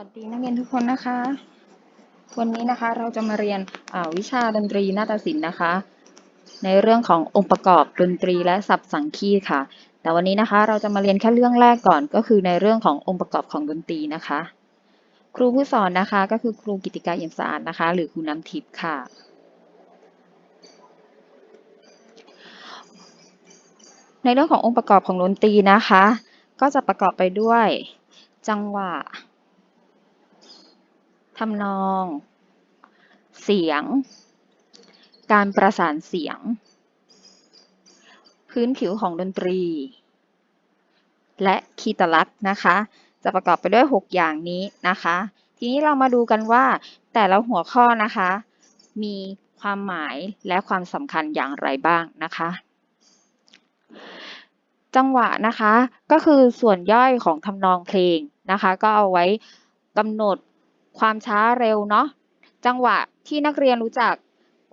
วัสดีนักเรียนทุกคนนะคะ วันนี้นะคะเราจะมาเรียนวิชาดนตรีนาฏศิลป์นะคะ ในเรื่องขององค์ประกอบดนตรีและศัพท์สังคีตค่ะ แต่วันนี้นะคะเราจะมาเรียนแค่เรื่องแรกก่อนก็คือในเรื่องขององค์ประกอบของดนตรีนะคะ ครูผู้สอนนะคะก็คือครูกิติกาเอี่ยมสะอาดนะคะ หรือครูน้ำทิพย์ค่ะ ในเรื่องขององค์ประกอบของดนตรีนะคะ ก็จะประกอบไปด้วยจังหวะ ทำนอง เสียง การประสานเสียง พื้นผิวของดนตรี และคีตลักษณ์นะคะ จะประกอบไปด้วย 6 อย่างนี้นะคะ ทีนี้เรามาดูกันว่าแต่ละหัวข้อนะคะ มีความหมายและความสำคัญอย่างไรบ้างนะคะ จังหวะนะคะก็คือส่วนย่อยของทำนองเพลงนะคะ ก็เอาไว้กำหนด ความช้าเร็วเนาะจังหวะที่นักเรียนรู้จัก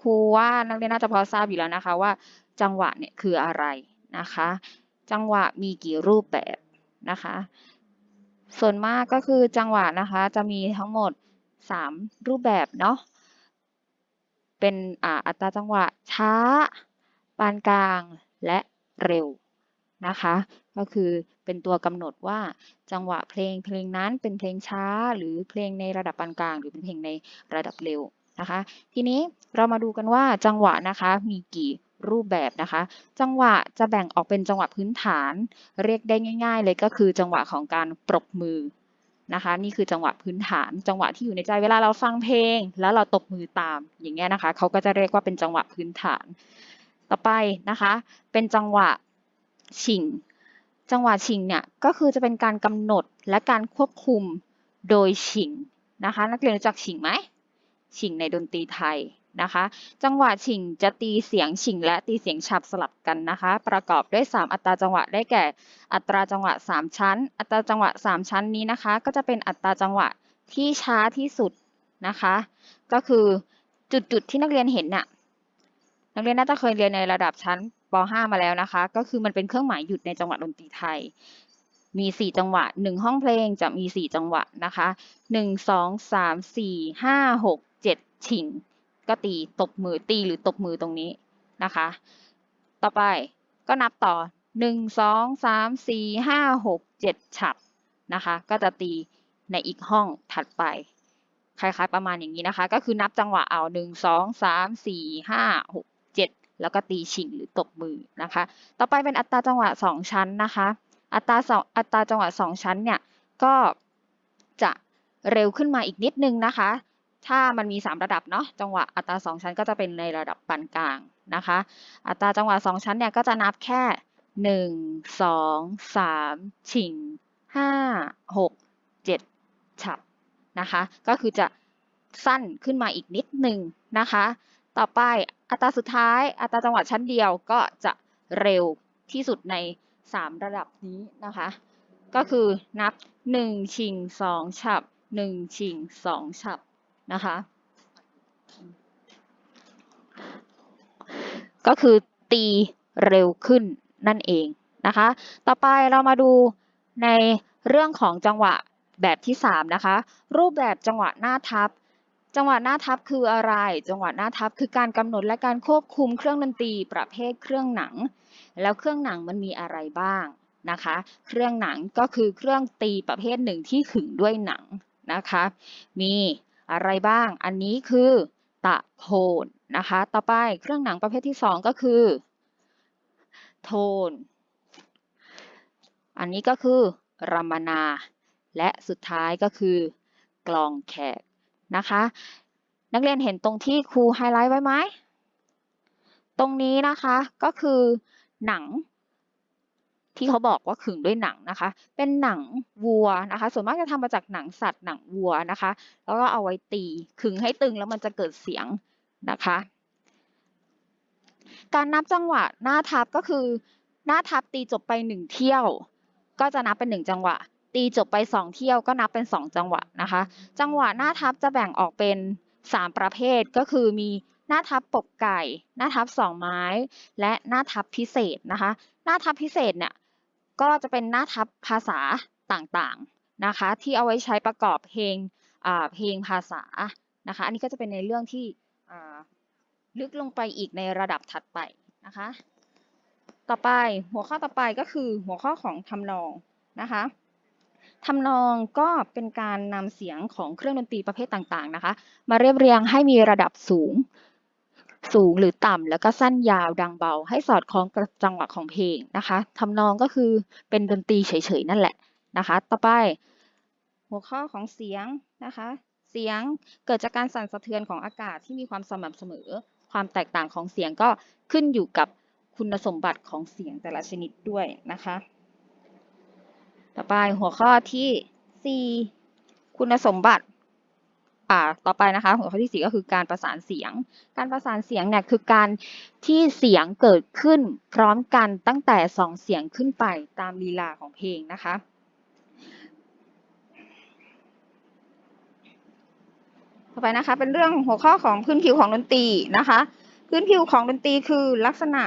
ครูว่านักเรียนน่าจะพอทราบอยู่แล้วนะคะว่า จังหวะเนี่ยคืออะไรนะคะ จังหวะมีกี่รูปแบบนะคะ ส่วนมากก็คือจังหวะนะคะจะมีทั้งหมด 3 รูปแบบเนาะเป็นอ,อัตราจังหวะช้า ปานกลางและเร็วนะคะ ก็คือเป็นตัวกำหนดว่าจังหวะเพลงเพลงนั้นเป็นเพลงช้า หรือเพลงในระดับปานกลาง หรือเป็นเพลงในระดับเร็วนะคะ ทีนี้เรามาดูกันว่าจังหวะนะคะมีกี่รูปแบบนะคะ จังหวะจะแบ่งออกเป็นจังหวะพื้นฐาน เรียกได้ง่าย ๆ เลยก็คือจังหวะของการปรบมือนะคะ นี่คือจังหวะพื้นฐาน จังหวะที่อยู่ในใจเวลาเราฟังเพลง แล้วเราตบมือตามอย่างเงี้ยนะคะเขาก็จะเรียกว่าเป็นจังหวะพื้นฐาน ต่อไปนะคะ เป็นจังหวะชิง จังหวะชิงเนี่ยก็คือจะเป็นการกำหนดและการควบคุมโดยชิงนะคะ นักเรียนรู้จักชิงไหมชิงในดนตรีไทยนะคะ จังหวะชิงจะตีเสียงชิงและตีเสียงฉับสลับกันนะคะ ประกอบด้วย 3 อัตราจังหวะได้แก่ อัตราจังหวะ 3 ชั้น อัตราจังหวะ 3 ชั้นนี้นะคะ ก็จะเป็นอัตราจังหวะที่ช้าที่สุดนะคะ ก็คือจุดๆที่นักเรียนเห็นน่ะนักเรียนน่าจะเคยเรียนในระดับชั้น ป .5 มาแล้วนะคะ ก็คือมันเป็นเครื่องหมายหยุดในจังหวะดนตรีไทย มี 4 จังหวะ 1 ห้องเพลงจะมี 4 จังหวะนะคะ 1 2 3 4 5 6 7 ชิง ก็ตีตบมือตีหรือตบมือตรงนี้นะคะ ต่อไปก็นับต่อ 1 2 3 4 5 6 7 ฉับนะคะ ก็จะตีในอีกห้องถัดไปคล้ายๆประมาณอย่างนี้นะคะ ก็คือนับจังหวะเอา 1 2 3 4 5 6 แล้วก็ตีฉิงหรือตบมือนะคะ ต่อไปเป็นอัตราจังหวะ 2 ชั้นนะคะ อัตราสองอัตราจังหวะ 2 ชั้นเนี่ยก็จะเร็วขึ้นมาอีกนิดนึงนะคะ ถ้ามันมี 3 ระดับเนาะ จังหวะอัตรา 2 ชั้นก็จะเป็นในระดับปานกลางนะคะ อัตราจังหวะ 2 ชั้นเนี่ยก็จะนับแค่ 1 2 3 ฉิง 5 6 7 ฉับนะคะ ก็คือจะสั้นขึ้นมาอีกนิดนึงนะคะ ต่อไปอัตราสุดท้ายอัตราจังหวะชั้นเดียวก็จะเร็วที่สุดใน 3 ระดับนี้นะคะ ก็คือนับ 1 ชิง 2 ฉับ 1 ชิง 2 ฉับนะคะ ก็คือตีเร็วขึ้นนั่นเองนะคะ ต่อไปเรามาดูในเรื่องของจังหวะแบบที่ 3 นะคะ รูปแบบจังหวะหน้าทับ จังหวะหน้าทับคืออะไร จังหวะหน้าทับคือการกำหนดและการควบคุมเครื่องดนตรีประเภทเครื่องหนัง แล้วเครื่องหนังมันมีอะไรบ้างนะคะ เครื่องหนังก็คือเครื่องตีประเภทหนึ่งที่ขึงด้วยหนังนะคะ มีอะไรบ้าง อันนี้คือตะโพนนะคะ ต่อไปเครื่องหนังประเภทที่ 2 ก็คือ โทน อันนี้ก็คือรามนา และสุดท้ายก็คือกลองแขก นะคะ นักเรียนเห็นตรงที่ครูไฮไลท์ไว้ไหม ตรงนี้นะคะก็คือหนังที่เขาบอกว่าขึงด้วยหนังนะคะ เป็นหนังวัวนะคะ ส่วนมากจะทำมาจากหนังสัตว์หนังวัวนะคะ แล้วก็เอาไว้ตีขึงให้ตึงแล้วมันจะเกิดเสียงนะคะ การนับจังหวะหน้าทับก็คือ หน้าทับตีจบไปหนึ่งเที่ยว ก็จะนับเป็นหนึ่งจังหวะ ตีจบไปสองเที่ยวก็นับเป็นสองจังหวะนะคะ จังหวะหน้าทับจะแบ่งออกเป็นสามประเภทก็คือมีหน้าทับปกไก่ หน้าทับสองไม้ และหน้าทับพิเศษนะคะ หน้าทับพิเศษเนี่ยก็จะเป็นหน้าทับภาษาต่างๆนะคะ ที่เอาไว้ใช้ประกอบเพลงเพลงภาษานะคะ อันนี้ก็จะเป็นในเรื่องที่ลึกลงไปอีกในระดับถัดไปนะคะ ต่อไปหัวข้อต่อไปก็คือหัวข้อของทำนองนะคะ ทำนองก็เป็นการนำเสียงของเครื่องดนตรีประเภทต่างๆนะคะ มาเรียบเรียงให้มีระดับสูง สูงหรือต่ำแล้วก็สั้นยาวดังเบา ให้สอดคล้องกับจังหวะของเพลงนะคะทำนองก็คือเป็นดนตรีเฉยๆนั่นแหละนะคะ ต่อไป หัวข้อของเสียงนะคะ เสียงเกิดจากการสั่นสะเทือนของอากาศที่มีความสม่ำเสมอ ความแตกต่างของเสียงก็ขึ้นอยู่กับคุณสมบัติของเสียงแต่ละชนิดด้วยนะคะ ต่อไปหัวข้อที่ 4 คุณสมบัติ อ่า ต่อไปนะคะ หัวข้อที่ 4 ก็คือการประสานเสียง การประสานเสียงเนี่ยคือการที่เสียงเกิดขึ้นพร้อมกันตั้งแต่ 2 เสียงขึ้นไปตามลีลาของเพลงนะคะต่อไปนะคะเป็นเรื่องหัวข้อของพื้นผิวของดนตรีนะคะ พื้นผิวของดนตรีคือลักษณะ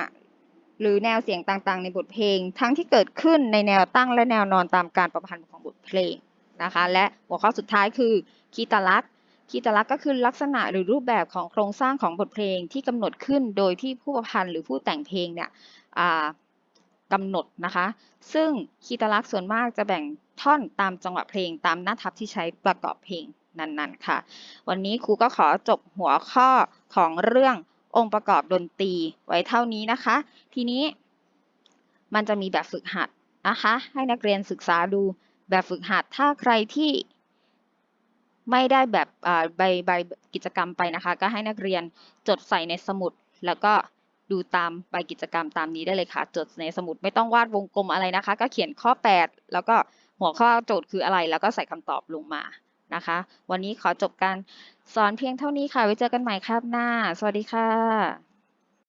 หรือแนวเสียงต่างๆ ในบทเพลง ทั้งที่เกิดขึ้นในแนวตั้งและแนวนอนตามการประพันธ์ของบทเพลงนะคะ และหัวข้อสุดท้ายคือคีตลักษณ์คีตลักษณ์ก็คือลักษณะหรือรูปแบบของโครงสร้างของบทเพลงที่กำหนดขึ้นโดยที่ผู้ประพันธ์หรือผู้แต่งเพลงเนี่ยกำหนดนะคะ ซึ่งคีตลักษณ์ส่วนมากจะแบ่งท่อนตามจังหวะเพลงตามหน้าทับที่ใช้ประกอบเพลงนั้นๆค่ะ วันนี้ครูก็ขอจบหัวข้อของเรื่อง องค์ประกอบดนตรีไว้เท่านี้นะคะ ทีนี้มันจะมีแบบฝึกหัดนะคะ ให้นักเรียนศึกษาดูแบบฝึกหัด ถ้าใครที่ไม่ได้แบบใบใบกิจกรรมไปนะคะ ก็ให้นักเรียนจดใส่ในสมุด แล้วก็ดูตามใบกิจกรรมตามนี้ได้เลยค่ะ จดในสมุดไม่ต้องวาดวงกลมอะไรนะคะ ก็เขียนข้อ 8 แล้วก็หัวข้อโจทย์คืออะไร แล้วก็ใส่คำตอบลงมา นะคะ วันนี้ขอจบการสอนเพียงเท่านี้ค่ะ ไว้เจอกันใหม่คราบหน้า สวัสดีค่ะ